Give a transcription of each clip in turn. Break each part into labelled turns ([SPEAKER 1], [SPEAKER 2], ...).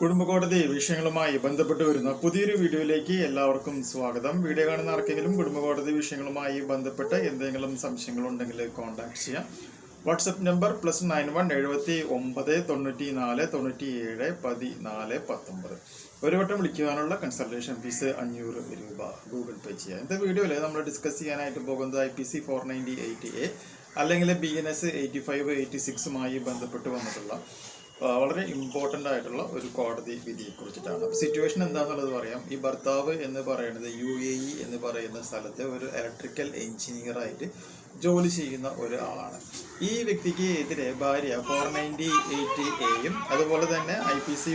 [SPEAKER 1] കുടുംബകോടതി വിഷയങ്ങളുമായി ബന്ധപ്പെട്ട് വരുന്ന പുതിയൊരു വീഡിയോയിലേക്ക് എല്ലാവർക്കും സ്വാഗതം. വീഡിയോ കാണുന്ന ആർക്കെങ്കിലും കുടുംബകോടതി വിഷയങ്ങളുമായി ബന്ധപ്പെട്ട് എന്തെങ്കിലും സംശയങ്ങളുണ്ടെങ്കിൽ കോൺടാക്ട് ചെയ്യാം. WhatsApp number plus nine one എഴുപത്തി ഒമ്പത് തൊണ്ണൂറ്റി നാല് തൊണ്ണൂറ്റി ഏഴ് പതിനാല് പത്തൊമ്പത്. ഒരു വട്ടം വിളിക്കുവാനുള്ള കൺസൾട്ടേഷൻ ഫീസ് അഞ്ഞൂറ് രൂപ ഗൂഗിൾ പേ ചെയ്യാം. ഇന്നത്തെ വീഡിയോയിൽ നമ്മൾ ഡിസ്കസ് ചെയ്യാനായിട്ട് പോകുന്നത് I P C four ninety eighty A അല്ലെങ്കിൽ B N S eighty five eighty സിക്സുമായി ബന്ധപ്പെട്ട് വന്നിട്ടുള്ള വളരെ ഇമ്പോർട്ടന്റ് ആയിട്ടുള്ള ഒരു കോടതി വിധിയെ കുറിച്ചിട്ടാണ്. അപ്പോൾ സിറ്റുവേഷൻ എന്താണെന്നുള്ളത് പറയാം. ഈ ഭർത്താവ് എന്ന് പറയുന്നത് യു എ ഇ എന്ന് പറയുന്ന സ്ഥലത്തെ ഒരു ഇലക്ട്രിക്കൽ എഞ്ചിനീയർ ആയിട്ട് ജോലി ചെയ്യുന്ന ഒരാളാണ്. ഈ വ്യക്തിക്ക് എതിരെ ഭാര്യ ഫോർ നയന്റി എയ്റ്റ് എയും അതുപോലെ തന്നെ I P C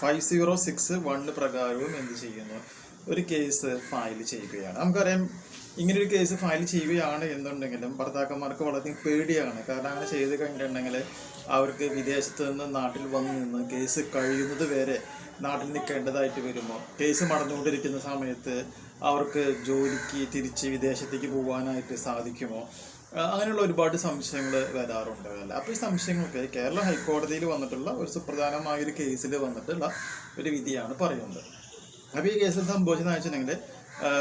[SPEAKER 1] five zero six one പ്രകാരവും എന്ത് ചെയ്യുന്നു? ഒരു കേസ് ഫയൽ ചെയ്യുകയാണ്. നമുക്കറിയാം ഇങ്ങനെ ഒരു കേസ് ഫയൽ ചെയ്യുകയാണ് എന്നുണ്ടെങ്കിലും ഭർത്താക്കന്മാർക്ക് വളരെ പേടിയാണ്. കാരണം അങ്ങനെ ചെയ്ത് കഴിഞ്ഞിട്ടുണ്ടെങ്കിൽ അവർക്ക് വിദേശത്ത് നിന്ന് നാട്ടിൽ വന്നു നിന്ന് കേസ് കഴിയുന്നത് വരെ നാട്ടിൽ നിൽക്കേണ്ടതായിട്ട് വരുമ്പോൾ കേസ് നടന്നുകൊണ്ടിരിക്കുന്ന സമയത്ത് അവർക്ക് ജോലിക്ക് തിരിച്ച് വിദേശത്തേക്ക് പോകാനായിട്ട് സാധിക്കുമോ? അങ്ങനെയുള്ള ഒരുപാട് സംശയങ്ങൾ വരാറുണ്ട്. അല്ല അപ്പോൾ ഈ സംശയങ്ങളൊക്കെ കേരള ഹൈക്കോടതിയിൽ വന്നിട്ടുള്ള ഒരു സുപ്രധാനമായ ഒരു കേസിൽ വന്നിട്ടുള്ള ഒരു വിധിയാണ് പറയുന്നത്. അപ്പോൾ ഈ കേസിൽ സംഭവിച്ചതെന്ന് വെച്ചിട്ടുണ്ടെങ്കിൽ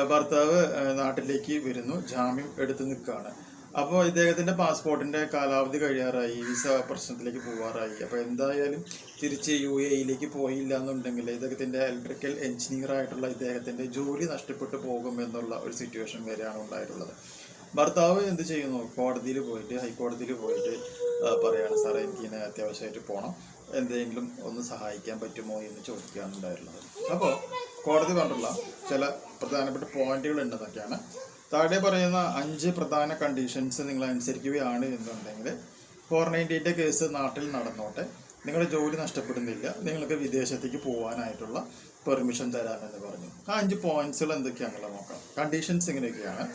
[SPEAKER 1] ഭർത്താവ് നാട്ടിലേക്ക് വരുന്നു ജാമ്യം എടുത്ത് നിൽക്കുകയാണ്. അപ്പോൾ ഇദ്ദേഹത്തിന്റെ പാസ്പോർട്ടിന്റെ കാലാവധി കഴിയാറായി വിസ പ്രശ്നത്തിലേക്ക് പോകാറായി അപ്പോൾ എന്തായാലും തിരിച്ച് യു എ ഇയിലേക്ക് പോയില്ല എന്നുണ്ടെങ്കിൽ ഇദ്ദേഹത്തിന്റെ ഇലക്ട്രിക്കൽ എഞ്ചിനീയർ ആയിട്ടുള്ള ഇദ്ദേഹത്തിന്റെ ജോലി നഷ്ടപ്പെട്ടു പോകും എന്നുള്ള ഒരു സിറ്റുവേഷൻ വരെയാണ് ഉണ്ടായിട്ടുള്ളത്. ഭർത്താവ് എന്ത് ചെയ്യുന്നു? കോടതിയിൽ പോയിട്ട് ഹൈക്കോടതിയിൽ പോയിട്ട് പറയാണ് സാറേ എനിക്ക് ഇങ്ങനെ അത്യാവശ്യമായിട്ട് പോകണം എന്തെങ്കിലും ഒന്ന് സഹായിക്കാൻ പറ്റുമോ എന്ന് ചോദിക്കുകയാണ് ഉണ്ടായിരുന്നത്. അപ്പോൾ കോടതി പറഞ്ഞിട്ടുള്ള ചില പ്രധാനപ്പെട്ട പോയിന്റുകൾ ഉണ്ടെന്നൊക്കെയാണ്. താഴെ പറയുന്ന അഞ്ച് പ്രധാന കണ്ടീഷൻസ് നിങ്ങൾ അനുസരിക്കുകയാണ് എന്നുണ്ടെങ്കിൽ ഫോർ നയന്റി എയ്റ്റ് കേസ് നാട്ടിൽ നടന്നോട്ടെ. നിങ്ങളുടെ ജോലി നഷ്ടപ്പെടുന്നില്ല. നിങ്ങൾക്ക് വിദേശത്തേക്ക് പോകാനായിട്ടുള്ള പെർമിഷൻ തരാമെന്ന് പറഞ്ഞു. ആ അഞ്ച് പോയിന്റ്സുകൾ എന്തൊക്കെയാണെന്നുള്ളത് നോക്കാം. കണ്ടീഷൻസ് ഇങ്ങനെയൊക്കെയാണ്.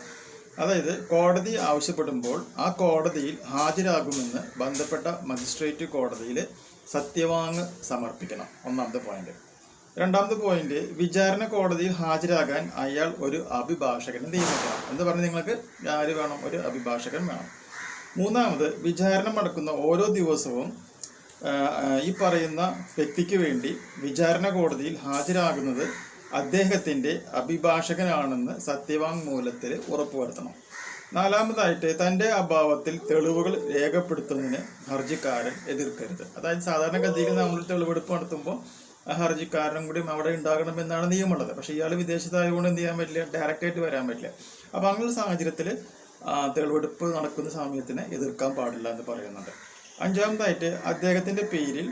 [SPEAKER 1] അതായത് കോടതി ആവശ്യപ്പെടുമ്പോൾ ആ കോടതിയിൽ ഹാജരാകുമെന്ന് ബന്ധപ്പെട്ട മജിസ്ട്രേറ്റ് കോടതിയിൽ സത്യവാങ് സമർപ്പിക്കണം. ഒന്നാമത്തെ പോയിന്റ് രണ്ടാമത്തെ പോയിന്റ് വിചാരണ കോടതിയിൽ ഹാജരാകാൻ അയാൾ ഒരു അഭിഭാഷകനെ നിയമിക്കണം. എന്ന് പറഞ്ഞ് നിങ്ങൾക്ക്? ആര് വേണം? ഒരു അഭിഭാഷകൻ വേണം. മൂന്നാമത് വിചാരണ നടക്കുന്ന ഓരോ ദിവസവും ഈ പറയുന്ന വ്യക്തിക്ക് വേണ്ടി വിചാരണ കോടതിയിൽ ഹാജരാകുന്നത് അദ്ദേഹത്തിന്റെ അഭിഭാഷകനാണെന്ന് സത്യവാങ്മൂലത്തിൽ ഉറപ്പുവരുത്തണം. നാലാമതായിട്ട് തന്റെ അഭാവത്തിൽ തെളിവുകൾ രേഖപ്പെടുത്തുന്നതിന് ഹർജിക്കാരൻ എതിർക്കരുത്. അതായത് സാധാരണഗതിയിൽ നമ്മൾ തെളിവെടുപ്പ് നടത്തുമ്പോൾ ഹർജിക്കാരനും കൂടി അവിടെ ഉണ്ടാകണമെന്നാണ് നിയമമുള്ളത്. പക്ഷേ ഇയാൾ വിദേശത്തായതുകൊണ്ട് എന്ത് ചെയ്യാൻ പറ്റില്ല ഡയറക്റ്റായിട്ട് വരാൻ പറ്റില്ല. അപ്പോൾ അങ്ങനെയുള്ള സാഹചര്യത്തിൽ തെളിവെടുപ്പ് നടക്കുന്ന സമയത്തിന് എതിർക്കാൻ പാടില്ല എന്ന് പറയുന്നുണ്ട്. അഞ്ചാമതായിട്ട് അദ്ദേഹത്തിന്റെ പേരിൽ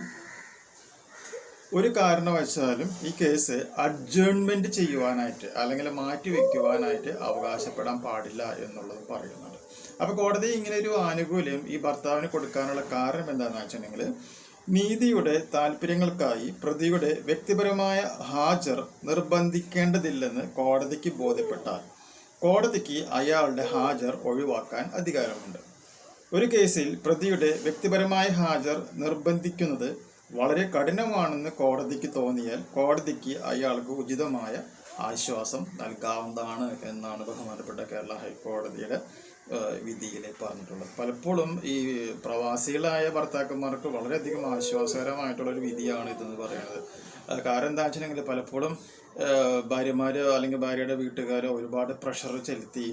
[SPEAKER 1] ഒരു കാരണവശാലും ഈ കേസ് അഡ്ജേൺമെന്റ് ചെയ്യുവാനായിട്ട് അല്ലെങ്കിൽ മാറ്റി വെക്കുവാനായിട്ട് അവകാശപ്പെടാൻ പാടില്ല എന്നുള്ളത് പറയുന്നുണ്ട്. അപ്പൊ കോടതി ഇങ്ങനെ ഒരു ആനുകൂല്യം ഈ ഭർത്താവിന് കൊടുക്കാനുള്ള കാരണം എന്താണെന്ന് വെച്ചിട്ടുണ്ടെങ്കിൽ നീതിയുടെ താല്പര്യങ്ങൾക്കായി പ്രതിയുടെ വ്യക്തിപരമായ ഹാജർ നിർബന്ധിക്കേണ്ടതില്ലെന്ന് കോടതിക്ക് ബോധ്യപ്പെട്ടാൽ കോടതിക്ക് അയാളുടെ ഹാജർ ഒഴിവാക്കാൻ അധികാരമുണ്ട്. ഒരു കേസിൽ പ്രതിയുടെ വ്യക്തിപരമായ ഹാജർ നിർബന്ധിക്കുന്നത് വളരെ കഠിനമാണെന്ന് കോടതിക്ക് തോന്നിയാൽ കോടതിക്ക് അയാൾക്ക് ഉചിതമായ ആശ്വാസം നൽകാവുന്നതാണ് എന്നാണ് ബഹുമാനപ്പെട്ട കേരള ഹൈക്കോടതിയുടെ വിധിയിൽ പറഞ്ഞിട്ടുള്ളത്. പലപ്പോഴും ഈ പ്രവാസികളായ ഭർത്താക്കന്മാർക്ക് വളരെയധികം ആശ്വാസകരമായിട്ടുള്ള ഒരു വിധിയാണ് ഇതെന്ന് പറയുന്നത്. കാരണം എന്താ വെച്ചിട്ടുണ്ടെങ്കിൽ പലപ്പോഴും ഭാര്യമാരോ അല്ലെങ്കിൽ ഭാര്യയുടെ വീട്ടുകാരോ ഒരുപാട് പ്രഷർ ചെലുത്തി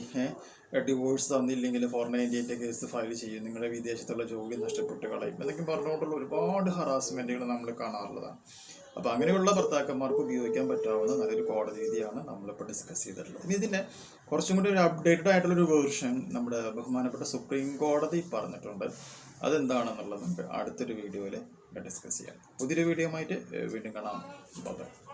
[SPEAKER 1] ഡിവോഴ്സ് തന്നില്ലെങ്കിൽ ഫോർ നയന്റി കേസ് ഫയൽ ചെയ്യും. നിങ്ങളുടെ വിദേശത്തുള്ള ജോലി നഷ്ടപ്പെട്ട് കളയും. എന്നൊക്കെ പറഞ്ഞുകൊണ്ടുള്ള ഒരുപാട് ഹറാസ്മെന്റുകൾ നമ്മൾ കാണാറുള്ളതാണ്. അപ്പോൾ അങ്ങനെയുള്ള ഭർത്താക്കന്മാർക്ക് ഉപയോഗിക്കാൻ പറ്റാവുന്ന നല്ലൊരു കോടതി വിധിയാണ് നമ്മളിപ്പോൾ ഡിസ്കസ് ചെയ്തിട്ടുള്ളത്. ഇനി ഇതിന്റെ കുറച്ചും കൂടി ഒരു അപ്ഡേറ്റഡ് ആയിട്ടുള്ളൊരു വേർഷൻ നമ്മുടെ ബഹുമാനപ്പെട്ട സുപ്രീം കോടതി പറഞ്ഞിട്ടുണ്ട്. അതെന്താണെന്നുള്ളത് നമുക്ക് അടുത്തൊരു വീഡിയോയിൽ ഡിസ്കസ് ചെയ്യാം. പുതിയൊരു വീഡിയോ ആയിട്ട് വീണ്ടും കാണാം. ബൈ